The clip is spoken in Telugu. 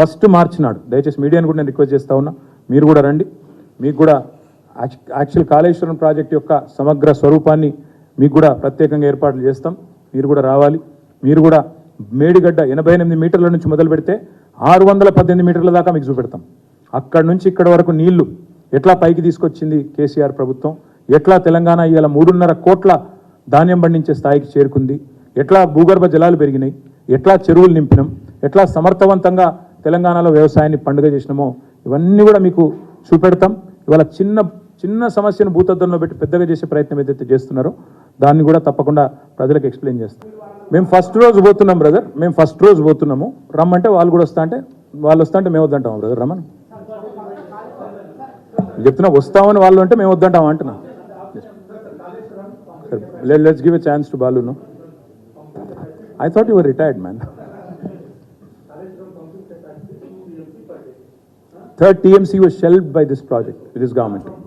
ఫస్ట్ మార్చి నాడు దయచేసి మీడియాని కూడా నేను రిక్వెస్ట్ చేస్తా ఉన్నా మీరు కూడా రండి. మీకు కూడా యాక్- యాక్చువల్ కాళేశ్వరం ప్రాజెక్ట్ యొక్క సమగ్ర స్వరూపాన్ని మీకు కూడా ప్రత్యేకంగా ఏర్పాట్లు చేస్తాం. మీరు కూడా రావాలి. మీరు కూడా మేడిగడ్డ ఎనభై ఎనిమిది మీటర్ల నుంచి మొదలు పెడితే ఆరు వందల పద్దెనిమిది మీటర్ల దాకా మీకు చూపెడతాం. అక్కడ నుంచి ఇక్కడ వరకు నీళ్ళు ఎట్లా పైకి తీసుకొచ్చింది కేసీఆర్ ప్రభుత్వం? ఎట్లా తెలంగాణ ఇవాళ మూడున్నర కోట్ల ధాన్యం పండించే స్థాయికి చేరుకుంది? ఎట్లా భూగర్భ జలాలు పెరిగినాయి? ఎట్లా చెరువులు నింపినాం? ఎట్లా సమర్థవంతంగా తెలంగాణలో వ్యవసాయాన్ని పండుగ చేసినామో ఇవన్నీ కూడా మీకు చూపెడతాం. ఇవాళ చిన్న చిన్న సమస్యను భూతద్దంలో పెట్టి పెద్దగా చేసే ప్రయత్నం ఏదైతే చేస్తున్నారో దాన్ని కూడా తప్పకుండా ప్రజలకు ఎక్స్ప్లెయిన్ చేస్తాం. మేము ఫస్ట్ రోజు పోతున్నాం బ్రదర్. మేము ఫస్ట్ రోజు పోతున్నాము. రమ్మంటే వాళ్ళు కూడా వస్తా అంటే వాళ్ళు వస్తా అంటే మేము వద్దంటాం బ్రదర్? రమ్మని. చెప్తున్నా వస్తామని వాళ్ళు అంటే మేము వద్దంటాం అంటున్నా. Let's give a chance to బాలును I thought your retired man Third TMC was shelved by this project, with this government.